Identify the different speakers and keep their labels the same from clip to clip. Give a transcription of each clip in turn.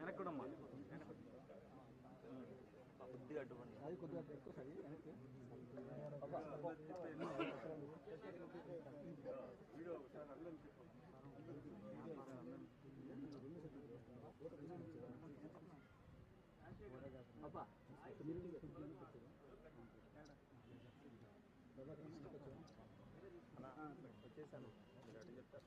Speaker 1: వెనక్కి కూడా అమ్మా కొద్దిగా అడ్డుపడి
Speaker 2: అది కొద్దిగా ఎక్కువ సరి వెనక్కి
Speaker 1: వచ్చేసాను మీరు అడిగి చెప్తారు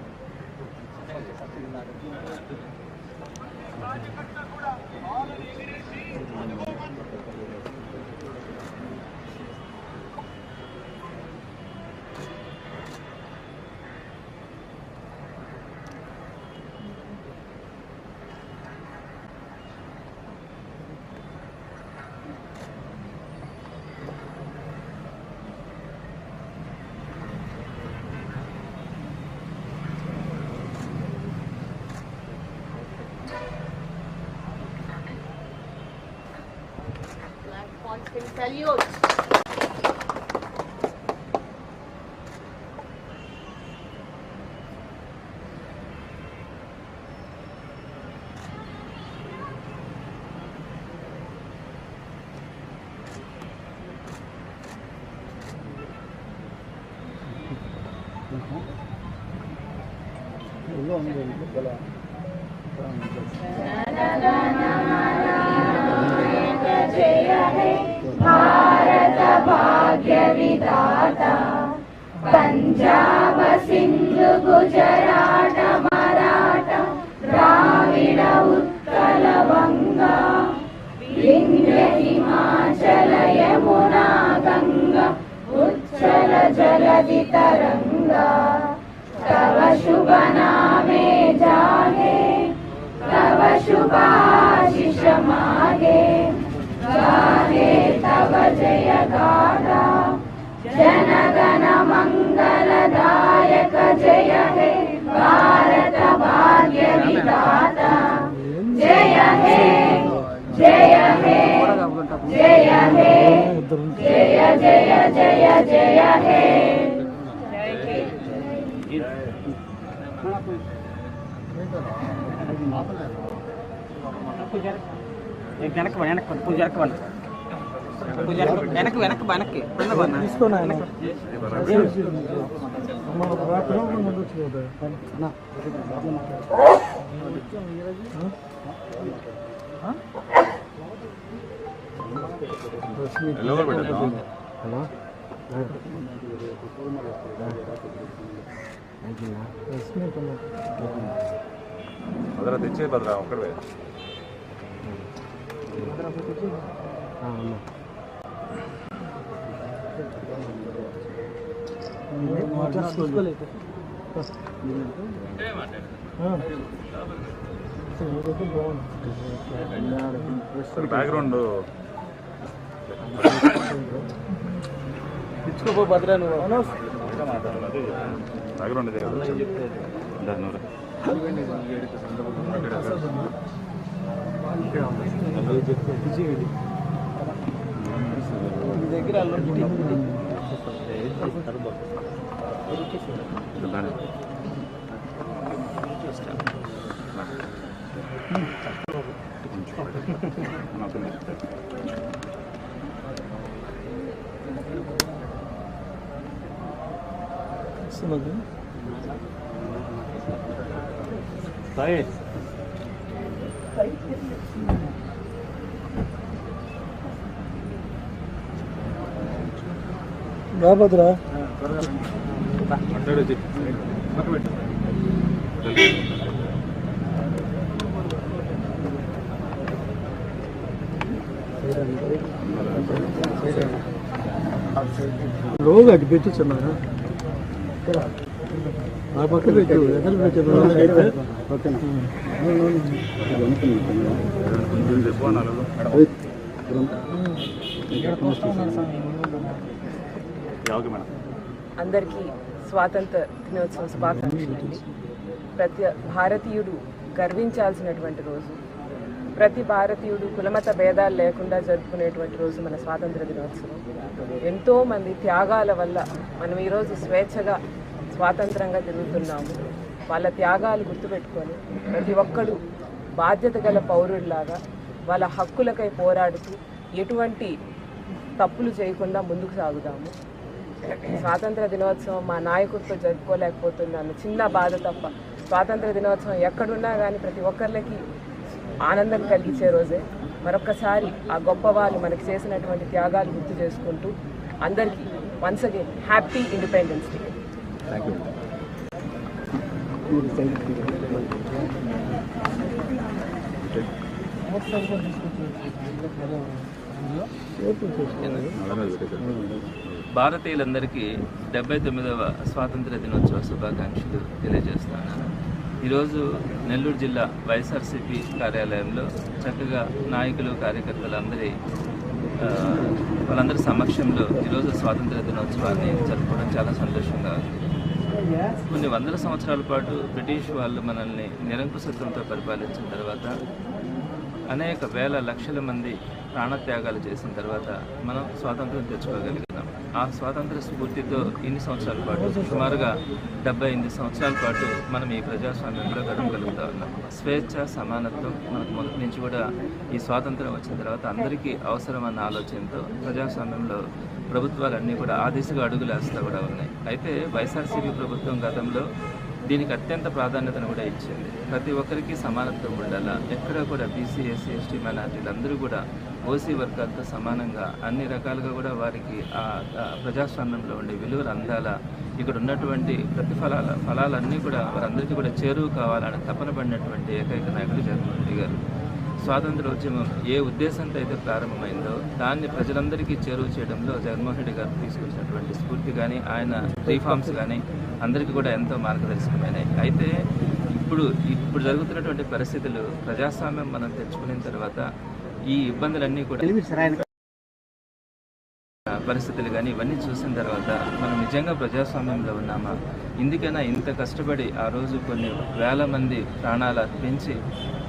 Speaker 3: 38. Long. ङ्गल यमुना गङ्गा उच्छल जलदि तरङ्गा तव शुभनामे जागे तव शुभाशिषमाने गाने तव जय गान जनगण मङ्गल नायक जय गे भारक्य विता जय हे జయమే జయమే జయ జయ
Speaker 1: వెనక్కి వెనక్కి పూజ వెనక్కి వండి వెనక్కి వెనక్కి వెనక్కి
Speaker 2: తీసుకోనా హలో
Speaker 4: భద్ర తెచ్చే భద్ర ఒక్కడే
Speaker 2: తీసుకోలేదు
Speaker 4: బ్యాక్గ్రౌండ్
Speaker 2: ఇచ్చుకోపో భద్రా నువ్వు.
Speaker 4: బ్యాక్గ్రౌండ్ ఇదే కదా.
Speaker 2: దగ్గర వస్తున్నది రా భద్రా. లోగా అటు పెట్టు చిన్న ఆ పెట్టు ఎక్కడ
Speaker 5: అందరికీ స్వాతంత్ర దినోత్సవం శుభాకాంక్షలు అండి. ప్రతి భారతీయుడు గర్వించాల్సినటువంటి రోజు. ప్రతి భారతీయుడు కులమత భేదాలు లేకుండా జరుపుకునేటువంటి రోజు మన స్వాతంత్ర దినోత్సవం. ఎంతో మంది త్యాగాల వల్ల మనం ఈరోజు స్వేచ్ఛగా స్వాతంత్రంగా తిరుగుతున్నాము. వాళ్ళ త్యాగాలు గుర్తుపెట్టుకొని ప్రతి ఒక్కడు బాధ్యత గల పౌరుడిలాగా వాళ్ళ హక్కులకై పోరాడుతూ ఎటువంటి తప్పులు చేయకుండా ముందుకు సాగుదాము. స్వాతంత్ర దినోత్సవం మా నాయకుడితో జరుపుకోలేకపోతున్నాను. చిన్న బాధ తప్ప స్వాతంత్ర దినోత్సవం ఎక్కడున్నా కానీ ప్రతి ఒక్కరికి ఆనందం కలిగించే రోజే మరొక్కసారి ఆ గొప్ప వాళ్ళు మనకి చేసినటువంటి త్యాగాలు గుర్తు చేసుకుంటూ అందరికీ once again happy independence day
Speaker 6: భారతీయులందరికీ డెబ్బై తొమ్మిదవ స్వాతంత్ర దినోత్సవ శుభాకాంక్షలు తెలియజేస్తున్నాను. ఈరోజు నెల్లూరు జిల్లా వైఎస్ఆర్సీపీ కార్యాలయంలో చక్కగా నాయకులు కార్యకర్తలందరి వాళ్ళందరి సమక్షంలో ఈరోజు స్వాతంత్ర దినోత్సవాన్ని జరుపుకోవడం చాలా సంతోషంగా ఉంది. కొన్ని వందల సంవత్సరాల పాటు బ్రిటిష్ వాళ్ళు మనల్ని నిరంకుశత్వంతో పరిపాలించిన తర్వాత అనేక వేల లక్షల మంది ప్రాణత్యాగాలు చేసిన తర్వాత మనం స్వాతంత్రం తెచ్చుకోగలిగాం ఆ స్వాతంత్ర స్ఫూర్తితో ఇన్ని సంవత్సరాల పాటు? సుమారుగా డెబ్బై ఎనిమిది సంవత్సరాల పాటు మనం ఈ ప్రజాస్వామ్యంలో గడపగలుగుతా ఉన్నాం. స్వేచ్ఛ సమానత్వం మనకు మొదటి నుంచి కూడా ఈ స్వాతంత్రం వచ్చిన తర్వాత అందరికీ అవసరమన్న ఆలోచనతో ప్రజాస్వామ్యంలో ప్రభుత్వాలన్నీ కూడా ఆ దిశగా అడుగులు కూడా ఉన్నాయి. అయితే వైఎస్ఆర్సీపీ ప్రభుత్వం గతంలో దీనికి అత్యంత ప్రాధాన్యతను కూడా ఇచ్చింది. ప్రతి ఒక్కరికి సమానత్వం ఉండాలా? ఎక్కడ కూడా బీసీ ఎస్సీ ఎస్టీ మైనార్టీలు అందరూ కూడా ఓసీ వర్గాలతో సమానంగా అన్ని రకాలుగా కూడా వారికి ఆ ఆ ప్రజాస్వామ్యంలో ఉండే విలువలు అందాలా? ఇక్కడ ఉన్నటువంటి ప్రతిఫలాల ఫలాలన్నీ కూడా వారందరికీ కూడా చేరువు కావాలని తపన పడినటువంటి ఏకైక నాయకుడు జగన్మోహన్ రెడ్డి గారు. స్వాతంత్రోద్యమం ఏ ఉద్దేశంతో అయితే ప్రారంభమైందో దాన్ని ప్రజలందరికీ చేరువ చేయడంలో జగన్మోహన్ రెడ్డి గారు తీసుకొచ్చినటువంటి స్ఫూర్తి కానీ ఆయన రీఫార్మ్స్ కానీ అందరికీ కూడా ఎంతో మార్గదర్శకమైనవి అయితే ఇప్పుడు ఇప్పుడు జరుగుతున్నటువంటి పరిస్థితులు ప్రజాస్వామ్యం మనం తెచ్చుకున్న తర్వాత ఈ ఇబ్బందులన్నీ కూడా పరిస్థితులు కానీ ఇవన్నీ చూసిన తర్వాత మనం నిజంగా ప్రజాస్వామ్యంలో ఉన్నామా? ఇందుకైనా ఇంత కష్టపడి ఆ రోజు కొన్ని వేల మంది ప్రాణాలు అర్పించి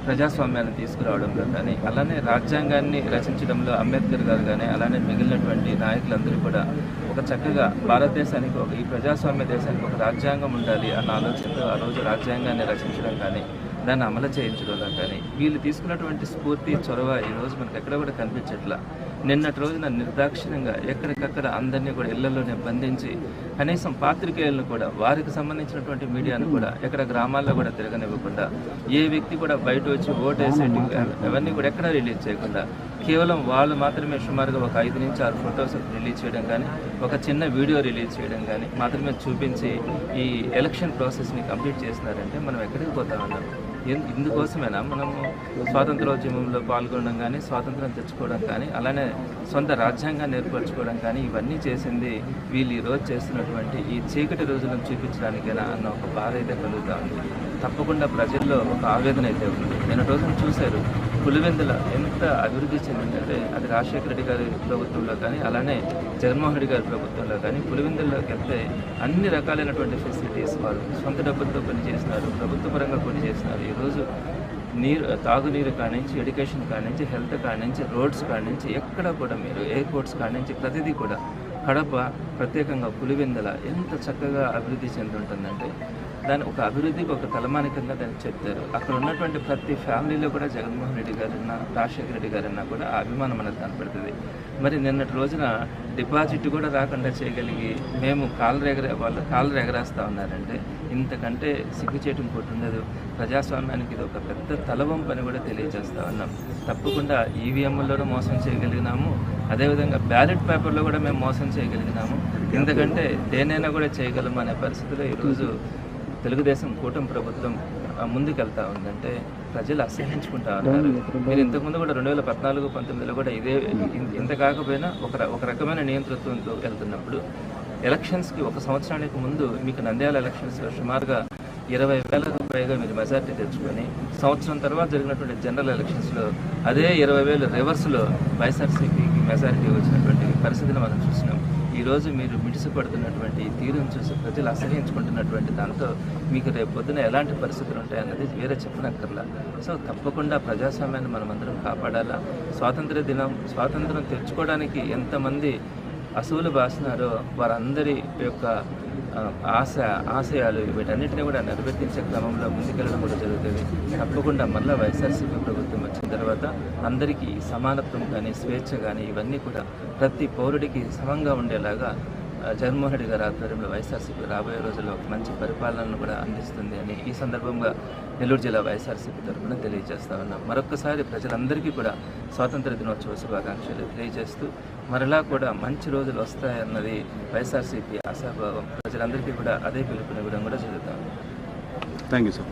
Speaker 6: ప్రజాస్వామ్యాన్ని తీసుకురావడంలో కానీ అలానే రాజ్యాంగాన్ని రచించడంలో అంబేద్కర్ గారు కానీ అలానే మిగిలినటువంటి నాయకులందరూ కూడా ఒక చక్కగా భారతదేశానికి ఒక ఈ ప్రజాస్వామ్య దేశానికి ఒక రాజ్యాంగం ఉండాలి అన్న ఆలోచనతో ఆ రోజు రాజ్యాంగాన్ని రచించడం కానీ దాన్ని అమలు చేయించడంలో కానీ వీళ్ళు తీసుకున్నటువంటి స్ఫూర్తి చొరవ ఈ రోజు మనకు ఎక్కడ కూడా కనిపించట్లా. నిన్నటి రోజున నిర్దాక్షిణ్యంగా ఎక్కడికక్కడ అందరినీ కూడా ఇళ్ళలోనే బంధించి కనీసం పాత్రికేయులను కూడా వారికి సంబంధించినటువంటి మీడియాను కూడా ఎక్కడ గ్రామాల్లో కూడా తిరగనివ్వకుండా ఏ వ్యక్తి కూడా బయట వచ్చి ఓటేసేటి అవన్నీ కూడా ఎక్కడ రిలీజ్ చేయకుండా కేవలం వాళ్ళు మాత్రమే సుమారుగా ఒక ఐదు నుంచి ఆరు ఫొటోస్ రిలీజ్ చేయడం కానీ ఒక చిన్న వీడియో రిలీజ్ చేయడం కానీ మాత్రమే చూపించి ఈ ఎలక్షన్ ప్రాసెస్ని కంప్లీట్ చేసినారంటే మనం ఎక్కడికి పోతా ఉన్నాం ఎన్- ఇందుకోసమేనా? మనము స్వాతంత్రోద్యమంలో పాల్గొనడం కానీ స్వాతంత్రం తెచ్చుకోవడం కానీ అలానే సొంత రాజ్యాంగాన్ని ఏర్పరచుకోవడం కానీ ఇవన్నీ చేసింది వీళ్ళు ఈరోజు చేస్తున్నటువంటి ఈ చీకటి రోజులను చూపించడానికేనా అన్న ఒక బాధ అయితే కలుగుతా ఉంది. తప్పకుండా ప్రజల్లో ఒక ఆవేదన అయితే ఉంది. నేను రోజున చూశారు. పులివెందుల ఎంత అభివృద్ధి చెందిందంటే అది రాజశేఖర రెడ్డి గారి ప్రభుత్వంలో కానీ అలానే జగన్మోహన్ రెడ్డి గారి ప్రభుత్వంలో కానీ పులివెందుల్లోకి వెళ్తే అన్ని రకాలైనటువంటి ఫెసిలిటీస్ వారు సొంత డబ్బులతో పని ప్రభుత్వ పరంగా పని ఈరోజు నీరు తాగునీరు కానించి నుంచి ఎడ్యుకేషన్ కానించి నుంచి హెల్త్ కానించి నుంచి రోడ్స్ కానించి నుంచి ఎక్కడ కూడా మీరు ఎయిర్పోర్ట్స్ కానించి నుంచి ప్రతిదీ కూడా కడప ప్రత్యేకంగా పులివెందుల ఎంత చక్కగా అభివృద్ధి చెందుంటుందంటే దాని ఒక అభివృద్ధికి ఒక తలమానికంగా దాన్ని చెప్తారు. అక్కడ ఉన్నటువంటి ప్రతి ఫ్యామిలీలో కూడా జగన్మోహన్ రెడ్డి గారన్నా రాజశేఖర రెడ్డి గారన్నా కూడా ఆ అభిమానం అనేది కనపడుతుంది. మరి నిన్నటి రోజున డిపాజిట్ కూడా రాకుండా చేయగలిగి మేము కాళ్ళు ఎగరే వాళ్ళు కాళ్ళు ఎగరేస్తూ ఉన్నారంటే ఇంతకంటే సిగ్గుచేయటం ఇంకోటి ఉండదు. ప్రజాస్వామ్యానికి ఇది ఒక పెద్ద తలవంపు అని కూడా తెలియజేస్తూ ఉన్నాం. తప్పకుండా ఈవీఎంలోనూ మోసం చేయగలిగినాము. అదేవిధంగా బ్యాలెట్ పేపర్లో కూడా మేము మోసం చేయగలిగినాము. ఎందుకంటే దేనైనా కూడా చేయగలము అనే పరిస్థితిలో ఈరోజు తెలుగుదేశం కూటమి ప్రభుత్వం ముందుకెళ్తా ఉందంటే ప్రజలు అసహించుకుంటా ఉన్నారు. మీరు ఇంతకుముందు కూడా రెండు వేల పద్నాలుగు పంతొమ్మిదిలో కూడా ఇదే ఇంత కాకపోయినా ఒక ఒక రకమైన నియంతృత్వంతో వెళ్తున్నప్పుడు ఎలక్షన్స్కి ఒక సంవత్సరానికి ముందు మీకు నంద్యాల ఎలక్షన్స్లో సుమారుగా ఇరవై వేలకు పైగా మీరు మెజార్టీ తెచ్చుకొని సంవత్సరం తర్వాత జరిగినటువంటి జనరల్ ఎలక్షన్స్లో అదే ఇరవై వేలు రివర్స్లో వైఎస్ఆర్సీపీకి మెజారిటీ వచ్చినటువంటి పరిస్థితిని మనం చూసినాం. ఈరోజు మీరు మిడిసిపడుతున్నటువంటి ఈ తీరును చూసి ప్రజలు అసహించుకుంటున్నటువంటి దాంతో మీకు రేపు పొద్దున ఎలాంటి పరిస్థితులు ఉంటాయన్నది వేరే చెప్పనక్కర్లా. సో తప్పకుండా ప్రజాస్వామ్యాన్ని మనమందరం కాపాడాలా? స్వాతంత్ర దినం స్వాతంత్రం తెచ్చుకోవడానికి ఎంతమంది అసువులు బాసినారో వారందరి యొక్క ఆశ ఆశయాలు వీటన్నిటిని కూడా నెరవేర్తించే క్రమంలో ముందుకెళ్ళడం కూడా జరుగుతుంది. తప్పకుండా మళ్ళీ వైఎస్ఆర్సీపీ ప్రభుత్వం వచ్చిన తర్వాత అందరికీ సమానత్వం కానీ స్వేచ్ఛ కానీ ఇవన్నీ కూడా ప్రతి పౌరుడికి సమంగా ఉండేలాగా జగన్మోహన్ రెడ్డి గారి ఆధ్వర్యంలో వైఎస్ఆర్సీపీ రాబోయే రోజుల్లో ఒక మంచి పరిపాలనను కూడా అందిస్తుంది అని ఈ సందర్భంగా నెల్లూరు జిల్లా వైఎస్ఆర్సీపీ తరఫున తెలియజేస్తా ఉన్నాం. మరొకసారి ప్రజలందరికీ కూడా స్వాతంత్ర దినోత్సవ శుభాకాంక్షలు తెలియజేస్తూ మరలా కూడా మంచి రోజులు వస్తాయన్నది వైఎస్ఆర్సీపీ ఆశాభావం. ప్రజలందరికీ కూడా అదే పిలుపునివ్వడం కూడా జరుగుతా ఉంది.
Speaker 4: థ్యాంక్ యూ సార్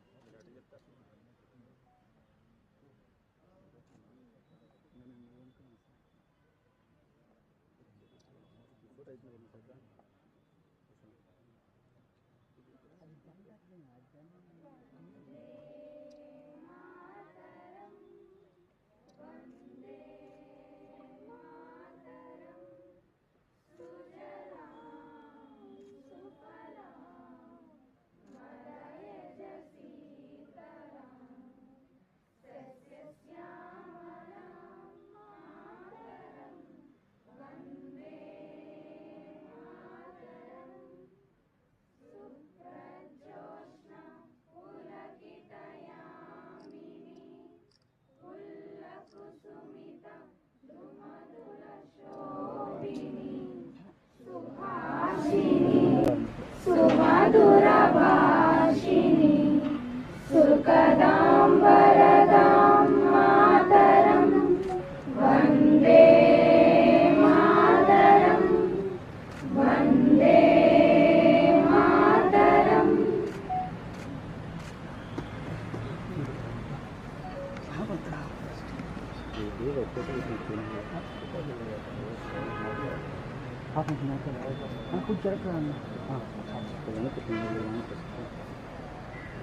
Speaker 3: ಸೈಜ್
Speaker 1: ಮೇಲೆ sir Aku
Speaker 7: cuma ah,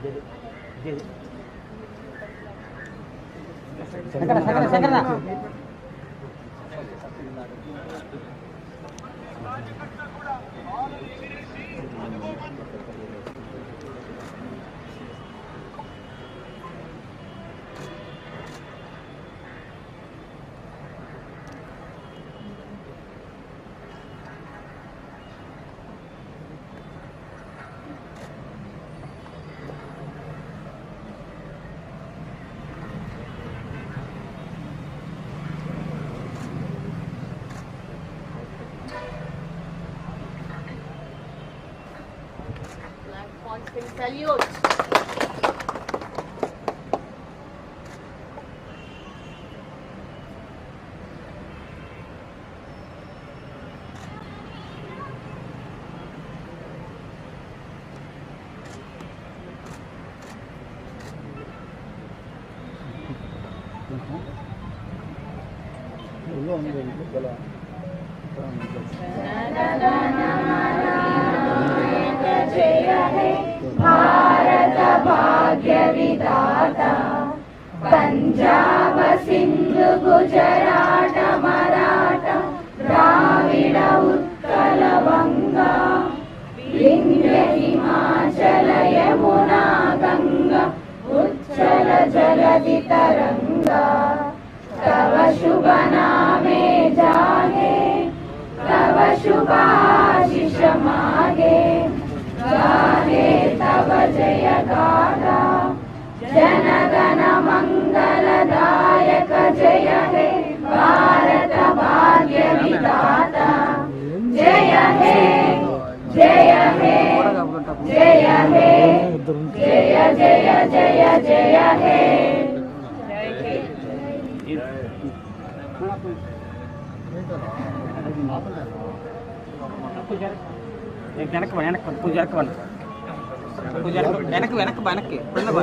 Speaker 3: Jadi, jadi. Sekarang, sekarang, sekarang. le salió Gujarat Maratha Dravida Utkala Banga Vindhya Himachal Yamuna Ganga उच्चल जलधि तरङ्गा तव शुभ नामे जागे तव शुभाशिष मागे गाहे तव जय गाथा जनगण मङ्गलदायक जय भारत भाग्य विधाता जय हे जय हे जय हे जय जय जय जय हे
Speaker 1: వెనక్కి పో, వెనక్కి వెనక్కి వెనక్కి. వెనక్కి పో, వెనక్కి కింద పో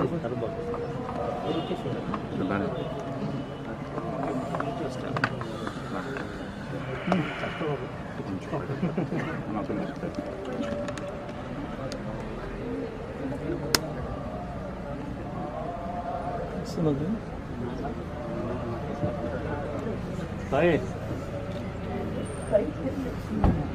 Speaker 2: హలో రశ్మి కుమార్.
Speaker 4: భద్రా తెచ్చే భద్రా ఒక్కడే
Speaker 2: ఆ, అన్న. తీసుకోలేదు. ఆ. అసలు ఇదైతే బాగుంది.
Speaker 4: బ్యాక్గ్రౌండ్
Speaker 2: ఇచ్చుకోపో భద్రా నువ్వు
Speaker 4: బ్యాక్గ్రౌండ్ ఇదే కదా ఇందా నూరు.
Speaker 2: దగ్గర
Speaker 4: చెప్పండి. నా పిల్లలు చెప్తారు.
Speaker 2: వస్తున్నది బాభద్రా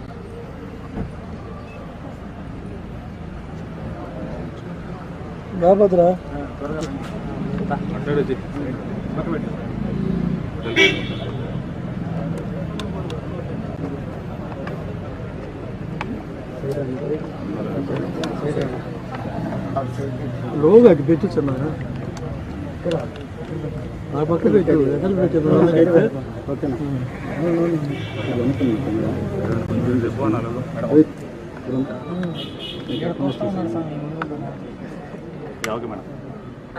Speaker 4: మాట్లాడేది.
Speaker 2: లోగా అది పెట్టు చిన్న ఆ పక్క పెట్టు ఎక్కడ పెట్టు ఓకేనా
Speaker 4: కొంచెం చెప్పు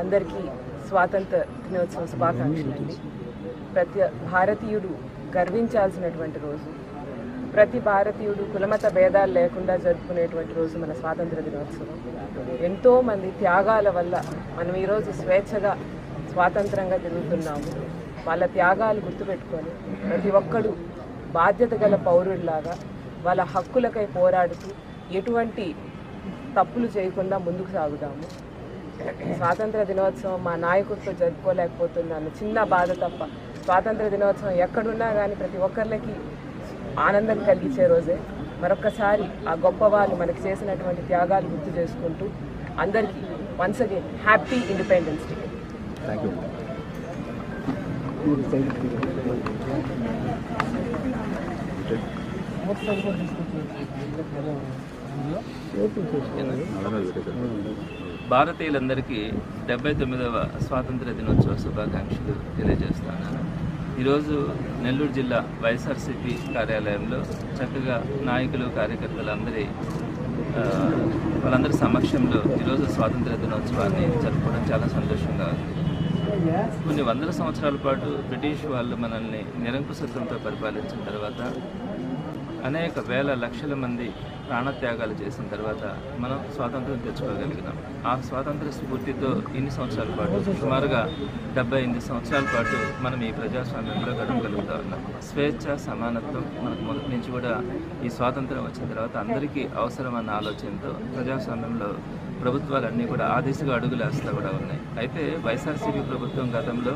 Speaker 5: అందరికీ స్వాతంత్ర దినోత్సవ శుభాకాంక్షలు అండి. ప్రతి భారతీయుడు గర్వించాల్సినటువంటి రోజు. ప్రతి భారతీయుడు కులమత భేదాలు లేకుండా జరుపుకునేటువంటి రోజు మన స్వాతంత్ర దినోత్సవం. ఎంతో మంది త్యాగాల వల్ల మనం ఈరోజు స్వేచ్ఛగా స్వాతంత్రంగా తిరుగుతున్నాము. వాళ్ళ త్యాగాలు గుర్తుపెట్టుకొని ప్రతి ఒక్కడు బాధ్యత గల పౌరుడిలాగా వాళ్ళ హక్కులకై పోరాడుతూ ఎటువంటి తప్పులు చేయకుండా ముందుకు సాగుదాము. స్వాతంత్ర దినోత్సవం మా నాయకుడితో జరుపుకోలేకపోతున్నాను. చిన్న బాధ తప్ప. స్వాతంత్ర దినోత్సవం ఎక్కడున్నా కానీ ప్రతి ఒక్కరికి ఆనందం కలిగించే రోజే. మరొక్కసారి ఆ గొప్ప వాళ్ళు మనకి చేసినటువంటి త్యాగాలు గుర్తు చేసుకుంటూ అందరికీ once again happy independence day
Speaker 4: thank you
Speaker 6: భారతీయులందరికీ డెబ్బై తొమ్మిదవ స్వాతంత్ర దినోత్సవ శుభాకాంక్షలు తెలియజేస్తున్నాను ఈరోజు నెల్లూరు జిల్లా వైఎస్ఆర్సీపీ కార్యాలయంలో చక్కగా నాయకులు కార్యకర్తలందరి వాళ్ళందరి సమక్షంలో ఈరోజు స్వాతంత్ర దినోత్సవాన్ని జరుపుకోవడం చాలా సంతోషంగా ఉంది. కొన్ని వందల సంవత్సరాల పాటు బ్రిటిష్ వాళ్ళు మనల్ని నిరంకుశత్వంతో పరిపాలించిన తర్వాత అనేక వేల లక్షల మంది ప్రాణత్యాగాలు చేసిన తర్వాత మనం స్వాతంత్రం తెచ్చుకోగలిగినాం ఆ స్వాతంత్ర స్ఫూర్తితో ఇన్ని సంవత్సరాల పాటు సుమారుగా డెబ్బై ఎనిమిది సంవత్సరాల పాటు మనం ఈ ప్రజాస్వామ్యంలో గడపగలుగుతా ఉన్నాం. స్వేచ్ఛ సమానత్వం మనకు మొదటి నుంచి కూడా ఈ స్వాతంత్రం వచ్చిన తర్వాత అందరికీ అవసరమన్న ఆలోచనతో ప్రజాస్వామ్యంలో ప్రభుత్వాలన్నీ కూడా ఆ దిశగా అడుగులేస్తా కూడా ఉన్నాయి. అయితే వైఎస్ఆర్సీపీ ప్రభుత్వం గతంలో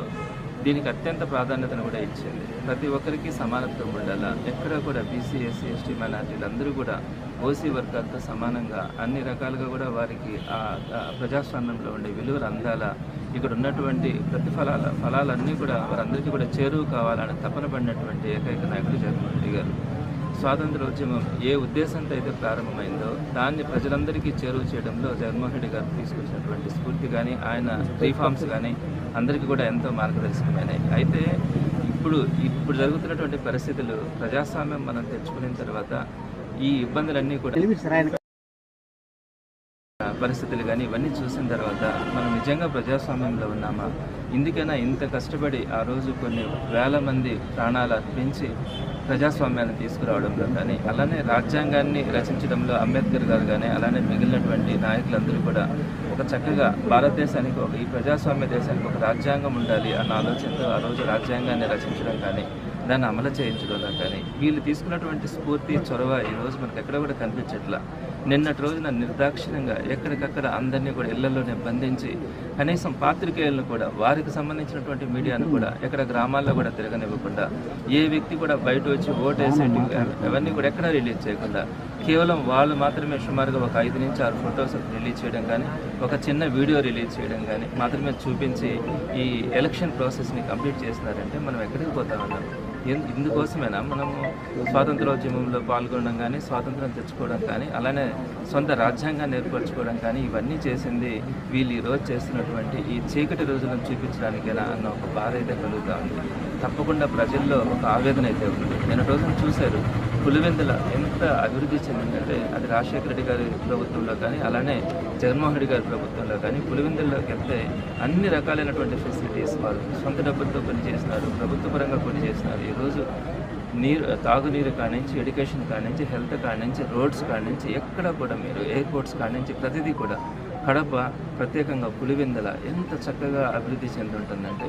Speaker 6: దీనికి అత్యంత ప్రాధాన్యతను కూడా ఇచ్చింది. ప్రతి ఒక్కరికి సమానత్వం ఉండాలా? ఎక్కడ కూడా బీసీ ఎస్సీ ఎస్టీ మైనార్టీలు అందరూ కూడా ఓసీ వర్గాలతో సమానంగా అన్ని రకాలుగా కూడా వారికి ఆ ప్రజాస్వామ్యంలో ఉండే విలువలు అందాలా? ఇక్కడ ఉన్నటువంటి ప్రతిఫలాల ఫలాలన్నీ కూడా వారందరికీ కూడా చేరువు కావాలని తపన పడినటువంటి ఏకైక నాయకుడు జగన్మోహన్ రెడ్డి గారు. స్వాతంత్రోద్యమం ఏ ఉద్దేశంతో అయితే ప్రారంభమైందో దాన్ని ప్రజలందరికీ చేరువ చేయడంలో జగన్మోహన్ రెడ్డి గారు తీసుకొచ్చినటువంటి స్ఫూర్తి కానీ ఆయన రీఫార్మ్స్ కానీ అందరికీ కూడా ఎంతో మార్గదర్శకమైనవి అయితే ఇప్పుడు ఇప్పుడు జరుగుతున్నటువంటి పరిస్థితులు ప్రజాస్వామ్యం మనం తెచ్చుకున్న తర్వాత ఈ ఇబ్బందులన్నీ కూడా పరిస్థితులు కానీ ఇవన్నీ చూసిన తర్వాత మనం నిజంగా ప్రజాస్వామ్యంలో ఉన్నామా? ఇందుకైనా ఇంత కష్టపడి ఆ రోజు కొన్ని వేల మంది ప్రాణాలు అర్పించి ప్రజాస్వామ్యాన్ని తీసుకురావడంలో కానీ అలానే రాజ్యాంగాన్ని రచించడంలో అంబేద్కర్ గారు కానీ అలానే మిగిలినటువంటి నాయకులందరూ కూడా ఒక చక్కగా భారతదేశానికి ఒక ఈ ప్రజాస్వామ్య దేశానికి ఒక రాజ్యాంగం ఉండాలి అన్న ఆలోచనతో ఆ రోజు రాజ్యాంగాన్ని రచించడం కానీ దాన్ని అమలు చేయించడంలో కానీ వీళ్ళు తీసుకున్నటువంటి స్ఫూర్తి చొరవ ఈ రోజు మనకు ఎక్కడ కూడా కనిపించట్లా. నిన్నటి రోజున నిర్దాక్షిణ్యంగా ఎక్కడికక్కడ అందరినీ కూడా ఇళ్ళలోనే బంధించి కనీసం పాత్రికేయులను కూడా వారికి సంబంధించినటువంటి మీడియాను కూడా ఎక్కడ గ్రామాల్లో కూడా తిరగనివ్వకుండా ఏ వ్యక్తి కూడా బయట వచ్చి ఓటేసేటి అవన్నీ కూడా ఎక్కడ రిలీజ్ చేయకుండా కేవలం వాళ్ళు మాత్రమే సుమారుగా ఒక ఐదు నుంచి ఆరు ఫొటోస్ రిలీజ్ చేయడం కానీ ఒక చిన్న వీడియో రిలీజ్ చేయడం కానీ మాత్రమే చూపించి ఈ ఎలక్షన్ ప్రాసెస్ని కంప్లీట్ చేస్తున్నారంటే మనం ఎక్కడికి పోతా ఉన్నాం ఎన్- ఇందుకోసమేనా? మనము స్వాతంత్రోద్యమంలో పాల్గొనడం కానీ స్వాతంత్రం తెచ్చుకోవడం కానీ అలానే సొంత రాజ్యాంగాన్ని ఏర్పరచుకోవడం కానీ ఇవన్నీ చేసింది వీళ్ళు ఈరోజు రోజు చేస్తున్నటువంటి ఈ చీకటి రోజులను చూపించడానికేనా అన్న ఒక బాధ అయితే కలుగుతూ ఉంది. తప్పకుండా ప్రజల్లో ఒక ఆవేదన అయితే ఉంది నేను రోజున చూశారు. పులివెందుల ఎంత అభివృద్ధి చెందిందంటే అది రాజశేఖర రెడ్డి గారి ప్రభుత్వంలో కానీ అలానే జగన్మోహన్ రెడ్డి గారి ప్రభుత్వంలో కానీ పులివెందుల్లోకి వెళ్తే అన్ని రకాలైనటువంటి ఫెసిలిటీస్ వారు సొంత డబ్బులతో పనిచేస్తున్నారు ప్రభుత్వ పరంగా పనిచేస్తున్నారు. ఈరోజు నీరు తాగునీరు కానించి ఎడ్యుకేషన్ కానించి హెల్త్ కానించి రోడ్స్ కానించి ఎక్కడ కూడా మీరు ఎయిర్పోర్ట్స్ కానించి ప్రతిదీ కూడా కడప ప్రత్యేకంగా పులివెందుల ఎంత చక్కగా అభివృద్ధి చెందుంటుందంటే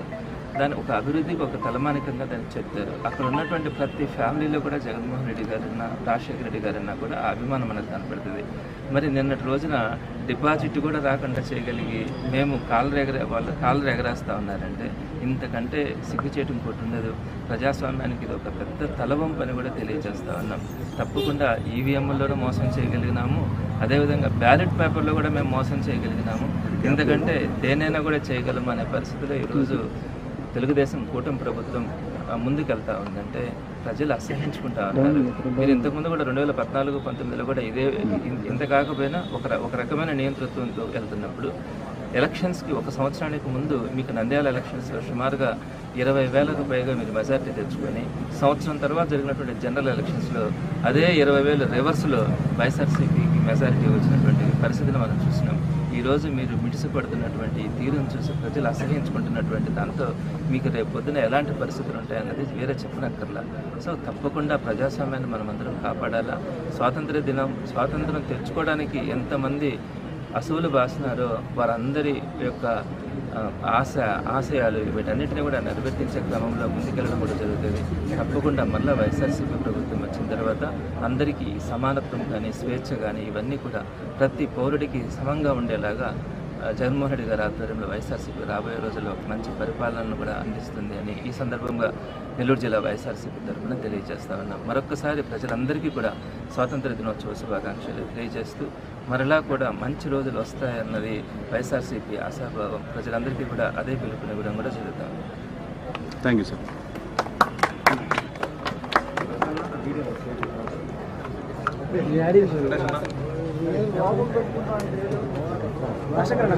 Speaker 6: దాని ఒక అభివృద్ధికి ఒక తలమానికంగా దాన్ని చెప్తారు. అక్కడ ఉన్నటువంటి ప్రతి ఫ్యామిలీలో కూడా జగన్మోహన్ రెడ్డి గారన్నా రాజశేఖర రెడ్డి గారన్నా కూడా ఆ అభిమానం మనకు కనపడుతుంది. మరి నిన్నటి రోజున డిపాజిట్ కూడా రాకుండా చేయగలిగి మేము కాళ్ళు ఎగర వాళ్ళు కాళ్ళు ఎగరేస్తూ ఉన్నారంటే ఇంతకంటే సిగ్గుచేటు ఇంకోటి ఉండదు. ప్రజాస్వామ్యానికి ఇది ఒక పెద్ద తలవంపు అని కూడా తెలియజేస్తా ఉన్నాం. తప్పకుండా ఈవీఎంలోనూ మోసం చేయగలిగినాము. అదేవిధంగా బ్యాలెట్ పేపర్లో కూడా మేము మోసం చేయగలిగినాము. ఎందుకంటే దేనైనా కూడా చేయగలం అనే పరిస్థితిలో ఈరోజు తెలుగుదేశం కూటమి ప్రభుత్వం ముందుకెళ్తా ఉందంటే ప్రజలు అసహించుకుంటా ఉన్నారు మీరు ఇంతకుముందు కూడా రెండు వేల పద్నాలుగు పంతొమ్మిదిలో కూడా ఇదే ఇంత కాకపోయినా ఒక ఒక రకమైన నియంతృత్వంతో వెళ్తున్నప్పుడు ఎలక్షన్స్కి ఒక సంవత్సరానికి ముందు మీకు నంద్యాల ఎలక్షన్స్లో సుమారుగా ఇరవై వేలకు పైగా మీరు మెజార్టీ తెచ్చుకొని సంవత్సరం తర్వాత జరిగినటువంటి జనరల్ ఎలక్షన్స్లో అదే ఇరవై వేలు రివర్స్లో వైఎస్ఆర్సీపీకి మెజారిటీ వచ్చినటువంటి పరిస్థితిని మనం చూసినాం. ఈరోజు మీరు మిడిసిపడుతున్నటువంటి ఈ తీరును చూసి ప్రజలు అసహించుకుంటున్నటువంటి దాంతో మీకు రేపు పొద్దున ఎలాంటి పరిస్థితులు ఉంటాయన్నది వేరే చెప్పనక్కర్లా. సో తప్పకుండా ప్రజాస్వామ్యాన్ని మనం అందరం కాపాడాలా? స్వాతంత్ర దినం స్వాతంత్రం తెచ్చుకోవడానికి ఎంతమంది అసువులు బాసినారో వారందరి యొక్క ఆశ ఆశయాలు వీటన్నిటిని కూడా నెరవేర్తించే క్రమంలో ముందుకెళ్ళడం కూడా జరుగుతుంది. తప్పకుండా మళ్ళీ వైఎస్ఆర్సీపీ ప్రభుత్వం వచ్చిన తర్వాత అందరికీ సమానత్వం కానీ స్వేచ్ఛ కానీ ఇవన్నీ కూడా ప్రతి పౌరుడికి సమంగా ఉండేలాగా జగన్మోహన్ రెడ్డి గారి ఆధ్వర్యంలో వైఎస్ఆర్సీపీ రాబోయే రోజుల్లో ఒక మంచి పరిపాలనను కూడా అందిస్తుంది అని ఈ సందర్భంగా నెల్లూరు జిల్లా వైఎస్ఆర్సీపీ తరఫున తెలియజేస్తా ఉన్నాం. మరొకసారి ప్రజలందరికీ కూడా స్వాతంత్ర దినోత్సవ శుభాకాంక్షలు తెలియజేస్తూ మరలా కూడా మంచి రోజులు వస్తాయన్నది వైఎస్ఆర్సీపీ ఆశాభావం ప్రజలందరికీ కూడా అదే పిలుపునివ్వడం కూడా జరుగుతాం
Speaker 4: థ్యాంక్ యూ సార్
Speaker 2: రాజశేఖర్